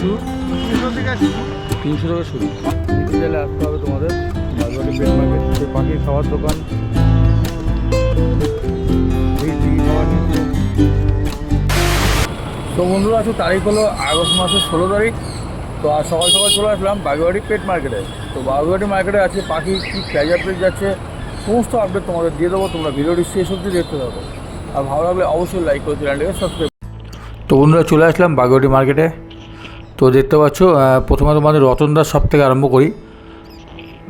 শুরু? তিনশো থেকে শুরু। তিনশো টাকা শুরু। নিতে চাইলে আসতে হবে তোমাদের। বাগুয়াটি পেট মার্কেট সেই পাখির খাওয়ার দোকান। তো বন্ধুরা আছে তারিখ হলো আগস্ট মাসের ষোলো তারিখ। তো আজ সকাল সকাল চলে আসলাম বাগুয়াটি পেট মার্কেটে তো বাগুয়াটি মার্কেটে আছে পাখি কী প্রাইজ আপডেট যাচ্ছে সমস্ত আপডেট তোমাদের দিয়ে দেবো। তোমরা ভিডিওটি শেষ অবধি দেখতে থাকো। আর ভালো লাগলে অবশ্যই লাইক করে চ্যানেলটিকে সাবস্ক্রাইব তো বন্ধুরা চলে আসলাম বাগুয়াটি মার্কেটে। তো দেখতে পাচ্ছ প্রথমে তোমাদের রতনদার সব থেকে আরম্ভ করি।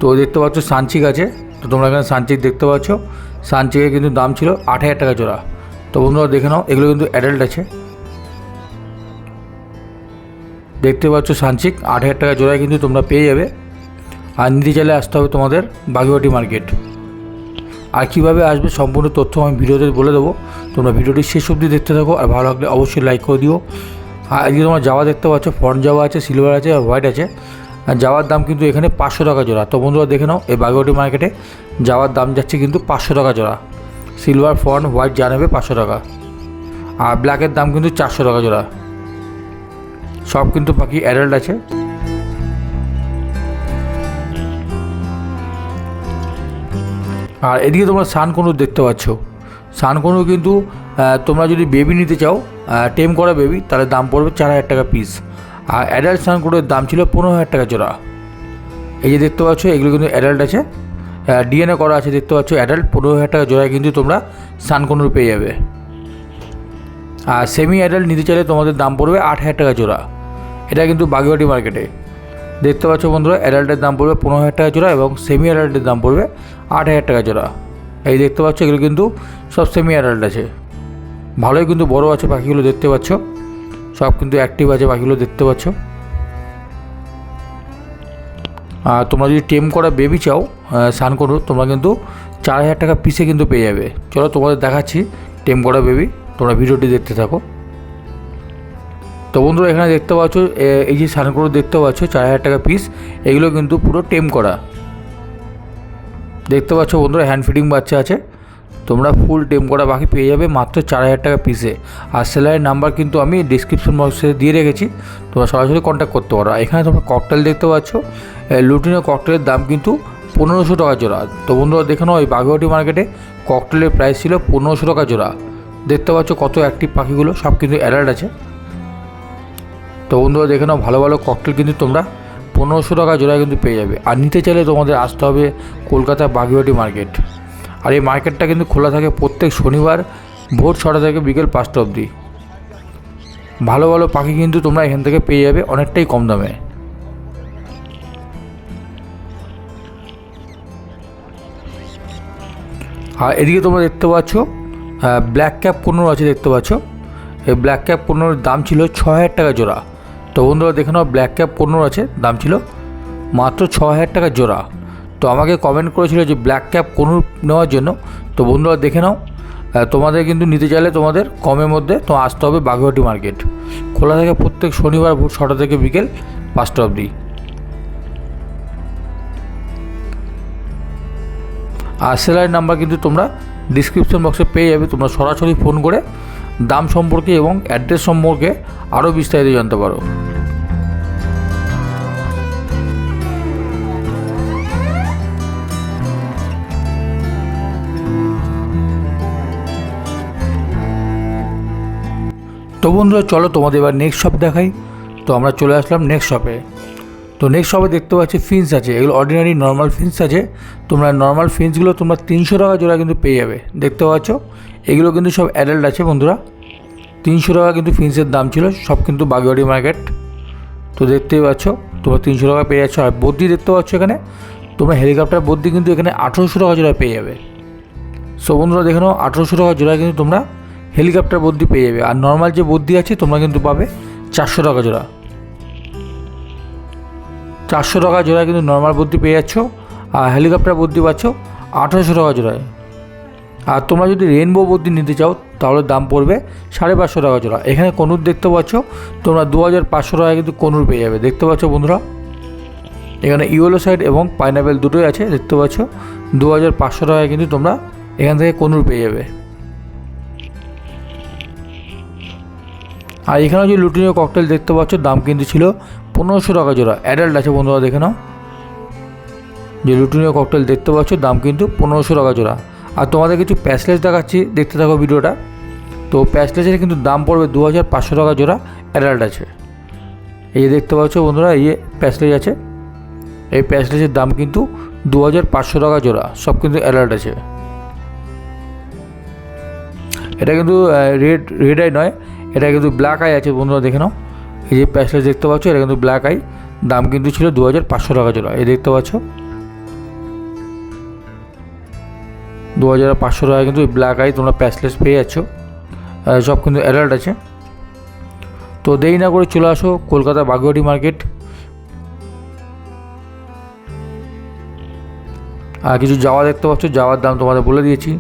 তো দেখতে পাচ্ছ, সানচিক আছে। তো তোমরা এখানে সানচিক দেখতে পাচ্ছ। সানচিকের কিন্তু দাম ছিল আট হাজার টাকা জোড়া। তো বন্ধুরা দেখে নাও, এগুলো কিন্তু অ্যাডাল্ট আছে। দেখতে পাচ্ছ, সানচিক আট হাজার টাকা জোড়ায় কিন্তু তোমরা পেয়ে যাবে। আর নিতে চাইলে আসতে হবে তোমাদের বাগুয়াটি মার্কেট। আর কীভাবে আসবে সম্পূর্ণ তথ্য আমি ভিডিওতে বলে দেবো। তোমরা ভিডিওটি শেষ অবধি দেখতে থাকো আর ভালো লাগলে অবশ্যই লাইক করে দিও। আর এদিকে তোমরা জাওয়া দেখতে পাচ্ছ ফ্রন্ট জাওয়া আছে সিলভার আছে আর হোয়াইট আছে। আর জাওয়ার দাম কিন্তু এখানে পাঁচশো টাকা জোড়া। তো বন্ধুরা দেখে নাও, এই বাগুয়াটি মার্কেটে যাওয়ার দাম যাচ্ছে কিন্তু পাঁচশো টাকা জোড়া। সিলভার ফ্রন্ট হোয়াইট যা নেবে পাঁচশো টাকা। আর ব্ল্যাকের দাম কিন্তু চারশো টাকা জোড়া। সব কিন্তু পাখি অ্যাডাল্ট আছে। আর এদিকে তোমরা সানকনুর দেখতে পাচ্ছ। সানকনুর কিন্তু তোমরা যদি বেবি নিতে চাও টেম করা বেবি তাহলে দাম পড়বে চার হাজার টাকা পিস আর অ্যাডাল্ট সানকনুরের দাম ছিল পনেরো হাজার টাকা জোড়া। এই যে দেখতে পাচ্ছ, এগুলো কিন্তু অ্যাডাল্ট আছে। ডিএনএ করা আছে, দেখতে পাচ্ছ অ্যাডাল্ট পনেরো হাজার টাকা জোড়ায় কিন্তু তোমরা সানকনুর পেয়ে যাবে। আর সেমি অ্যাডাল্ট নিতে চাইলে তোমাদের দাম পড়বে আট হাজার টাকা জোড়া। এটা কিন্তু বাগুয়াটি মার্কেটে দেখতে পাচ্ছ বন্ধুরা অ্যাডাল্টের দাম পড়বে পনেরো হাজার টাকা জোড়া এবং সেমি অ্যাডাল্টের দাম পড়বে আট হাজার টাকা জোড়া। এই দেখতে পাচ্ছ, এগুলো কিন্তু সব সেমি অ্যাডাল্ট আছে। ভালোই কিন্তু বড় আছে পাখিগুলো, দেখতে পাচ্ছ। সব কিন্তু অ্যাক্টিভ আছে পাখিগুলো, দেখতে পাচ্ছ। আর তোমরা যদি টেম করা বেবি চাও সান করো, তোমরা কিন্তু চার হাজার টাকা পিসে কিন্তু পেয়ে যাবে। চলো তোমাদের দেখাচ্ছি টেম করা বেবি তোমরা ভিডিওটি দেখতে থাকো। তো বন্ধুরা, এখানে দেখতে পাচ্ছ এই যে সানগুলো দেখতে পাচ্ছ, চার হাজার টাকা পিস এগুলো কিন্তু পুরো টেম করা। দেখতে পাচ্ছ বন্ধুরা হ্যান্ড ফিডিং বাচ্চা আছে। তোমরা ফুল টেম করা বাকি পেয়ে যাবে মাত্র চার হাজার টাকা পিসে আর সেলারের নাম্বার কিন্তু আমি ডিসক্রিপশন বক্সে দিয়ে রেখেছি। তোমরা সরাসরি কন্ট্যাক্ট করতে পারো। এখানে তোমরা ককটেল দেখতে পাচ্ছ লুটিনের ককটেলের দাম কিন্তু পনেরোশো টাকা জোড়া। তো বন্ধুরা, দেখে নাও, এই বাগুয়াটি মার্কেটে ককটেলের প্রাইস ছিল পনেরোশো টাকা জোড়া। দেখতে পাচ্ছ কত অ্যাক্টিভ পাখিগুলো, সব কিন্তু অ্যাডাল্ট আছে। তো বন্ধুরা, দেখে নাও, ভালো ভালো ককটেল কিন্তু তোমরা পনেরোশো টাকা জোড়ায় কিন্তু পেয়ে যাবে। আর নিতে চাইলে তোমাদের আসতে হবে কলকাতা বাগুয়াটি মার্কেট। আর এই মার্কেটটা কিন্তু খোলা থাকে প্রত্যেক শনিবার ভোর ছটা থেকে বিকেল পাঁচটা অবধি। ভালো ভালো পাখি কিন্তু তোমরা এখান থেকে পেয়ে যাবে অনেকটাই কম দামে। আর এদিকে তোমরা দেখতে পাচ্ছ ব্ল্যাক ক্যাপ পনেরো আছে দেখতে পাচ্ছ। এই ব্ল্যাক ক্যাপ পনেরোর দাম ছিল ছ হাজার টাকা জোড়া। তো বন্ধুরা, দেখে নাও ব্ল্যাক ক্যাপ পনেরো আছে, দাম ছিল মাত্র ছ হাজার টাকা জোড়া। তো আমাকে কমেন্ট করেছিল যে ব্ল্যাক ক্যাপ কোনো নেওয়ার জন্য। তো বন্ধুরা, দেখে নাও তোমাদের কিন্তু নিতে চাইলে তোমাদের কমের মধ্যে তো আসতে হবে বাগুয়াটি মার্কেট খোলা থাকে প্রত্যেক শনিবার ভোর ছটা থেকে বিকেল পাঁচটা অবধি। আর সেলারের নাম্বার কিন্তু তোমরা ডিসক্রিপশন বক্সে পেয়ে যাবে। তোমরা সরাসরি ফোন করে দাম সম্পর্কে এবং অ্যাড্রেস সম্পর্কে আরও বিস্তারিত জানতে পারো। তো বন্ধুরা, চলো তোমাদের এবার নেক্সট শপ দেখাই। তো আমরা চলে আসলাম নেক্সট শপে তো নেক্সট শপে দেখতে পাচ্ছি ফিন্স আছে। এগুলো অর্ডিনারি নর্মাল ফিন্স আছে। তোমরা নর্মাল ফিন্সগুলো তোমরা তিনশো টাকা জোড়া কিন্তু পেয়ে যাবে। দেখতে পাচ্ছ? এগুলো কিন্তু সব অ্যাডাল্ট আছে বন্ধুরা। তিনশো টাকা কিন্তু ফিন্সের দাম ছিল, সব কিন্তু বাগুয়ারি মার্কেট তো দেখতেই পাচ্ছ, তোমরা তিনশো টাকা পেয়ে যাচ্ছ। আর বদ্যি দেখতে পাচ্ছ এখানে, তোমরা হেলিকপ্টার বদ্যি কিন্তু এখানে আঠেরোশো টাকা জোড়া পেয়ে যাবে। সো বন্ধুরা, দেখে নাও, আঠেরোশো টাকা জোড়া কিন্তু তোমরা হেলিকপ্টার বদ্যি পেয়ে যাবে। আর নর্মাল যে বদ্যি আছে, তোমরা কিন্তু পাবে চারশো টাকা জোড়া। চারশো টাকা জোড়া কিন্তু নর্মাল বদ্যি পেয়ে যাচ্ছ, আর হেলিকপ্টার বুদ্ধি পাচ্ছ আঠেরোশো টাকা জোড়ায়। আর তোমরা যদি রেনবো বুদ্ধি নিতে চাও, তাহলে দাম পড়বে সাড়ে পাঁচশো টাকা জোড়া। এখানে কনুর দেখতে পাচ্ছ, তোমরা দু হাজার পাঁচশো টাকা কিন্তু কনুর পেয়ে যাবে। দেখতে পাচ্ছ বন্ধুরা? এখানে ইয়েলো সাইড এবং পাইনাপেল দুটোই আছে, দেখতে পাচ্ছ? দু হাজার পাঁচশো টাকায় কিন্তু তোমরা এখান থেকে কনুর পেয়ে যাবে। আর এখানে যে লুটিনীয় ককটেল দেখতে পাচ্ছ, দাম কিন্তু ছিল পনেরোশো টাকা জোড়া। অ্যাডাল্ট আছে বন্ধুরা, দেখে নাও। যে লুটিনীয় ককটেল দেখতে পাচ্ছ, দাম কিন্তু পনেরোশো টাকা জোড়া। আর তোমাদের কিছু প্যাসলেস দেখাচ্ছি, দেখতে থাকো ভিডিওটা। তো প্যাসলেসের কিন্তু দাম পড়বে দু হাজার পাঁচশো টাকা জোড়া অ্যাডাল্ট আছে। এই দেখতে পাচ্ছ বন্ধুরা, এই প্যাসলেজ আছে। এই প্যাসলেসের দাম কিন্তু দু হাজার পাঁচশো টাকা জোড়া, সব কিন্তু অ্যাডাল্ট আছে। এটা কিন্তু রেড রেড আই নয়, এটা কিন্তু ব্ল্যাক আই আছে বন্ধুরা, দেখে নাও। এই যে প্যাসলেজ দেখতে পাচ্ছ, এটা কিন্তু ব্ল্যাক আই দাম কিন্তু ছিল দু হাজার পাঁচশো টাকা জোড়া, এই দেখতে পাচ্ছ। দু হাজার পাঁচশো টাকা কিন্তু ব্ল্যাক আই তোমরা প্যাসলেস পেয়ে যাচ্ছ। সব কিন্তু অ্যাডাল্ট আছে। তো দেরি না করে চলে আসো কলকাতা বাগুয়াটি মার্কেট। আর কিছু জাওয়া দেখতে পাচ্ছ জাওয়ার দাম তোমাদের বলে দিয়েছি।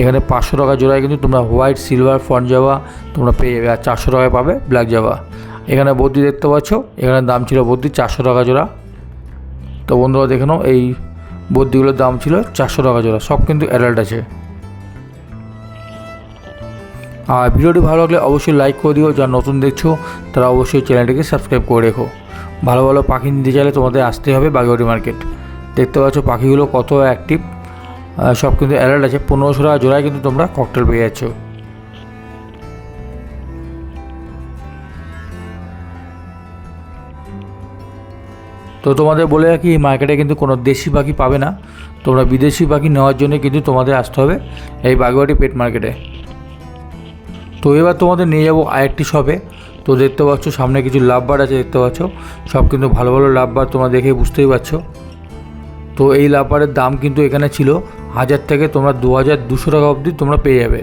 এখানে পাঁচশো টাকা জোড়ায় কিন্তু তোমরা হোয়াইট সিলভার ফন্ট জাওয়া তোমরা পেয়ে যাবে। আর চারশো টাকায় পাবে ব্ল্যাক জাওয়া এখানে বদ্যি দেখতে পাচ্ছ, এখানে দাম ছিল বদ্যি চারশো টাকা জোড়া। তো বন্ধুরা দেখে নাও, এই বদ্যিগুলোর দাম ছিল চারশো টাকা জোড়া, সব কিন্তু অ্যাডাল্ট আছে। আর ভিডিওটি ভালো লাগলে অবশ্যই লাইক করে দিও, যারা নতুন দেখছ, তারা অবশ্যই চ্যানেলটিকে সাবস্ক্রাইব করে রেখো। ভালো ভালো পাখি নিতে চাইলে তোমাদের আসতে হবে বাগেবাড়ি মার্কেট দেখতে পাচ্ছ পাখিগুলো কত অ্যাক্টিভ সব কিন্তু অ্যালার্ট আছে, পনেরোশো টাকা জোড়ায় কিন্তু তোমরা ককটেল পেয়ে যাচ্ছ। তো তোমাদের বলে রাখি, এই মার্কেটে কিন্তু কোনো দেশি পাখি পাবে না। তোমরা বিদেশি পাখি নেওয়ার জন্য কিন্তু তোমাদের আসতে হবে এই বাগুয়াটি পেট মার্কেটে তো এবার তোমাদের নিয়ে যাব আরেকটি শপে তো দেখতে পাচ্ছ, সামনে কিছু লাভ বার আছে দেখতে পাচ্ছ। সব কিন্তু ভালো ভালো লাভ বার তোমরা দেখে বুঝতেই পারছ। তো এই লাভ বারের দাম কিন্তু এখানে ছিল হাজার থেকে তোমরা দু হাজার দুশো টাকা অবধি তোমরা পেয়ে যাবে।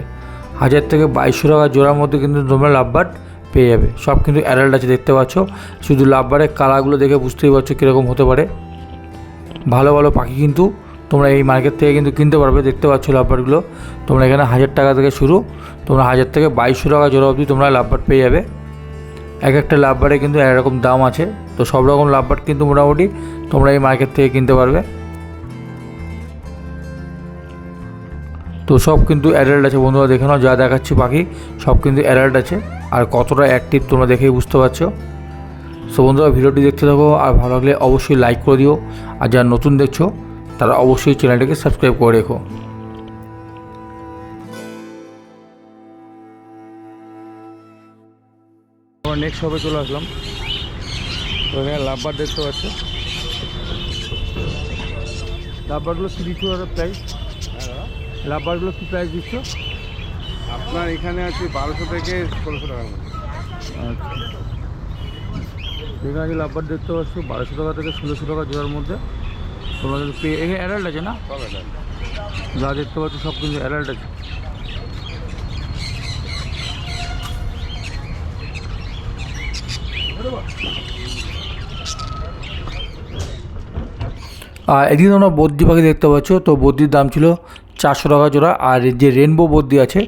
হাজার থেকে বাইশশো টাকা জোড়ার মধ্যে কিন্তু তোমরা লাভ বার পেয়ে যাবে। সব কিন্তু অ্যাডাল্ট আছে, দেখতে পাচ্ছ। শুধু লাভ বারের কালারগুলো দেখে বুঝতেই পারছ কীরকম হতে পারে। ভালো ভালো পাখি কিন্তু তোমরা এই মার্কেট থেকে কিন্তু কিনতে পারবে, দেখতে পাচ্ছ লাভবারগুলো। তোমরা এখানে হাজার টাকা থেকে শুরু, তোমরা হাজার থেকে বাইশশো টাকা জোড়া অবধি তোমরা লাভবার পেয়ে যাবে। এক একটা লাভবারে কিন্তু এক রকম দাম আছে। তো সব রকম লাভবার কিন্তু মোটামুটি তোমরা এই মার্কেট থেকে কিনতে পারবে। তো সব কিন্তু অ্যাডাল্ট আছে। বন্ধুরা, দেখে নাও, যা দেখাচ্ছি পাখি সব কিন্তু অ্যাডাল্ট আছে। আর কতটা অ্যাক্টিভ তোমরা দেখেই বুঝতে পারছ। সো বন্ধুরা, ভিডিওটি দেখতে থাকো, আর ভালো লাগলে অবশ্যই লাইক করে দিও। আর যারা নতুন দেখছ, তারা অবশ্যই চ্যানেলটিকে সাবস্ক্রাইব করে রেখো। নেক্সট শপে চলে আসলাম। তো এখানে লাভবার দেখতে পাচ্ছ। লাভবারগুলো কি দিচ্ছ প্রাইস লাভবারগুলো কী প্রাইস দিচ্ছ? আপনার এখানে আছে বারোশো থেকে ষোলোশো টাকার মধ্যে আচ্ছা। এখানে যে লাভবার দেখতে পাচ্ছ বারোশো টাকা থেকে ষোলোশো টাকা জোড়ার মধ্যে। তোমরা পেয়ে এখানে অ্যাডাল্ট আছে না? যা দেখতে পাচ্ছ সব কিন্তু অ্যাডাল্ট আছে। আর এদিকে তোমরা বদ্যি পাখি দেখতে পাচ্ছ তো বদ্যির দাম ছিল চারশো টাকা জোড়া আর যে রেনবো বদ্যি আছে,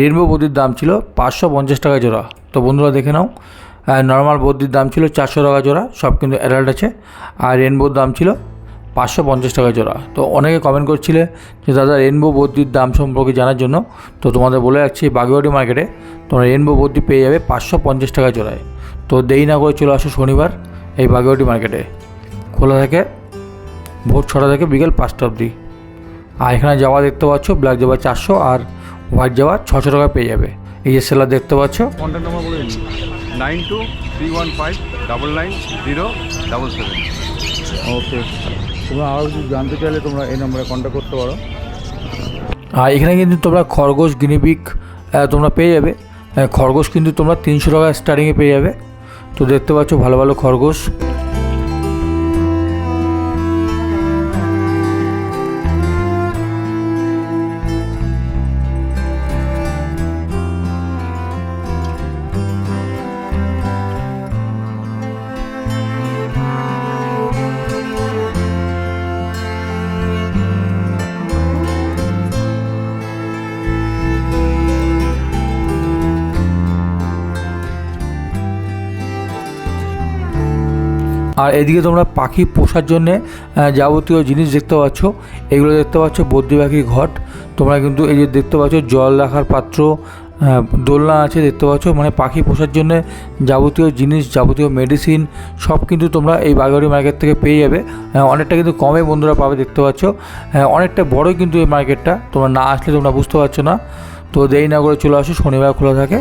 রেনবো বদ্যির দাম ছিল পাঁচশো পঞ্চাশ টাকা জোড়া। তো বন্ধুরা দেখে নাও নর্মাল বদ্যির দাম ছিল চারশো টাকা জোড়া, সব কিন্তু অ্যাডাল্ট আছে। আর রেনবোর দাম ছিল পাঁচশো পঞ্চাশ টাকা জোড়া। তো অনেকে কমেন্ট করছিলে যে, দাদা, রেনবো বদ্যির দাম সম্পর্কে জানার জন্য? তো তোমাদের বলে রাখছি বাগুয়াটি মার্কেটে তোমরা রেনবো বদ্যি পেয়ে যাবে পাঁচশো পঞ্চাশ টাকা জোড়ায়। তো দেরি না করে চলে আসো শনিবার এই বাগুয়াটি মার্কেটে খোলা থাকে ভোর ছটা থেকে বিকেল পাঁচটা অবধি। আর এখানে যাওয়া দেখতে পাচ্ছ ব্ল্যাক যাওয়া চারশো আর হোয়াইট যাওয়া ছশো টাকা পেয়ে যাবে। এই যে সেলার দেখতে পাচ্ছ। কন্ট্যাক্ট নাম্বার বলে দিন nine two three one five double nine zero double seven okay তোমরা আরও কিছু জানতে চাইলে তোমরা এই নম্বরে কন্ট্যাক্ট করতে পারো। আর এখানে কিন্তু তোমরা খরগোশ গিনিপিক তোমরা পেয়ে যাবে। খরগোশ কিন্তু তোমরা তিনশো টাকা স্টার্টিংয়ে পেয়ে যাবে। তো দেখতে পাচ্ছ ভালো ভালো খরগোশ। আর এদিকে তোমরা পাখি পোষার জন্যে যাবতীয় জিনিস দেখতে পাচ্ছ। এগুলো দেখতে পাচ্ছ বদ্রি পাখির ঘট। তোমরা কিন্তু এই যে দেখতে পাচ্ছ জল রাখার পাত্র দোলনা আছে দেখতে পাচ্ছ। মানে পাখি পোষার জন্য যাবতীয় জিনিস, যাবতীয় মেডিসিন সব কিন্তু তোমরা এই বাগড়ি মার্কেট থেকে পেয়ে যাবে। অনেকটা কিন্তু কমে বন্ধুরা পাবে দেখতে পাচ্ছ। অনেকটা বড়ই কিন্তু এই মার্কেটটা তোমরা না আসলে তোমরা বুঝতে পারছ না। তো দেরি না করে চলে আসো, শনিবার খোলা থাকে।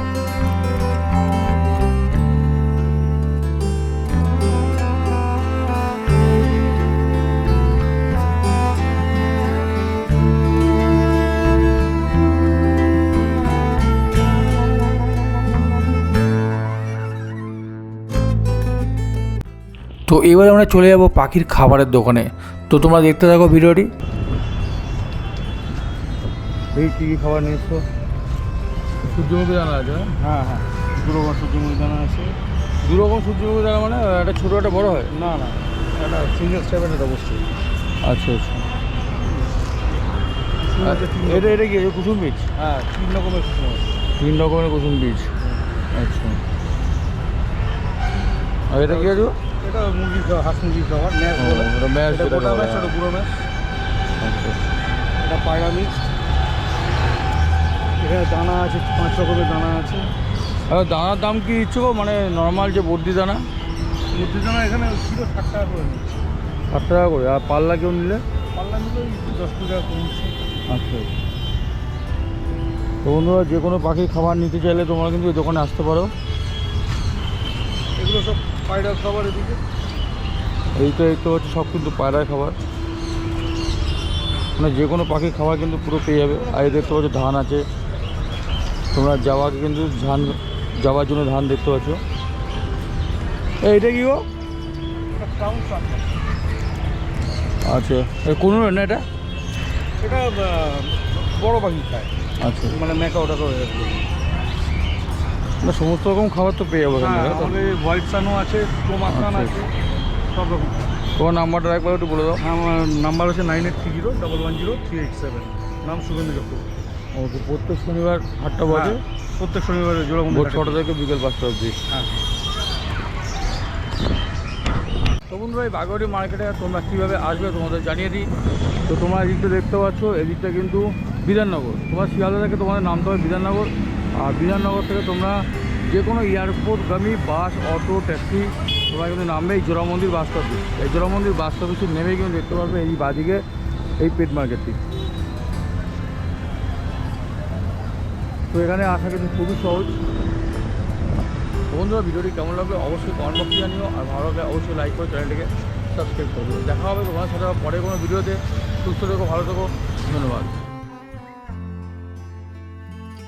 তো এবার আমরা চলে যাব পাখির খাবারের দোকানে। তো তোমরা দেখতে থাকো ভিডিওটি। এই কী কী খাবার নিয়ে এসছো সূর্যমুখী দানা আছে হ্যাঁ? হ্যাঁ দু রকম সূর্যমুখী দানা আছে। দু রকম সূর্যমুখী দানা মানে একটা ছোটো একটা বড় হয়? না না। এটা সিঙ্গেল স্টেপের এটা অবশ্যই আচ্ছা আচ্ছা। এটা এটা কি কুসুম বীজ? হ্যাঁ তিন রকমের কুসুম তিন রকমের কুসুম বীজ। আচ্ছা। আর এটা কি আছে? এটা মুরগির খাবার হাঁস মুরগির খাবার ম্যাশ ও, বলে। ওটা ম্যাশ এটা গোটা ম্যাশ হ্যাঁ। এটা পুরো ম্যাশ আচ্ছা। এটা পায়রা মিক্স। এখানে দানা আছে পাঁচ রকমের দানা আছে। আর দানার দাম কি ইচ্ছুক মানে নর্মাল যে বর্দি দানা? মুরগি দানা এখানে কিলো ষাট টাকা করে নিচ্ছে। আট টাকা করে আর পাল্লা কেউ নিলে? পাল্লা নিলে দশ টাকা কমছে। আচ্ছা। তো বন্ধুরা যে কোনো পাখির খাবার নিতে চাইলে তোমরা কিন্তু এই দোকানে আসতে পারো। এগুলো সব পায়রা খাবার এদিকে? এইটা দেখতে পাচ্ছি সব কিন্তু পায়রার খাবার। মানে যে কোনো পাখির খাবার কিন্তু পুরো পেয়ে যাবে। আর এই দেখতে পাচ্ছ ধান আছে। তোমরা যাওয়াকে কিন্তু ধান যাওয়ার জন্য ধান দেখতে পাচ্ছ। এই, এইটা কি গো? আচ্ছা। কোন না এটা? এটা বড় পাখি খায়। আচ্ছা। মানে মেকা ওটা করে না সমস্ত রকম খাবার তো পেয়ে যাব হ্যাঁ হোয়াইট সানও আছে আচ্ছা, আছে সব রকম। তোমার নাম্বারটা একবার একটু বলে দাও। আমার নাম্বার হচ্ছে nine eight three zero double one zero three eight seven. নাম শুভেন্দু চক্রবর্তী। ওকে প্রত্যেক শনিবার আটটা বাজে। হ্যাঁ, প্রত্যেক শনিবার জোড়া ভোর ছটা থেকে বিকেল পাঁচটা অবধি। হ্যাঁ। তো বন্ধুরা এই বাগড়ি মার্কেটে তোমরা কীভাবে আসবে তোমাদের জানিয়ে দিই। তো তোমরা এদিকটা দেখতে পাচ্ছ এদিকটা কিন্তু বিধাননগর। তোমার শিয়ালদা থেকে তোমাদের নামতে হবে বিধাননগর। আর বিধাননগর থেকে তোমরা যে কোনো এয়ারপোর্টগামী বাস, অটো, ট্যাক্সি, তোমরা কিন্তু নামবে এই জোড়া মন্দির বাস অফিস এই জোড়া মন্দির বাস অফিসে নেমে কিন্তু দেখতে পারবে এই বাদিকে এই পেট মার্কেটটি। তো এখানে আসা কিন্তু খুবই সহজ। বন্ধুরা, ভিডিওটি কেমন লাগবে অবশ্যই কমেন্ট বক্সে জানিও। আর ভালো লাগলে অবশ্যই লাইক করে চ্যানেলটিকে সাবস্ক্রাইব করে। দেবো দেখা হবে তোমার সাথে পরে কোনো ভিডিওতে। সুস্থ থেকো, ভালো থেকো। ধন্যবাদ।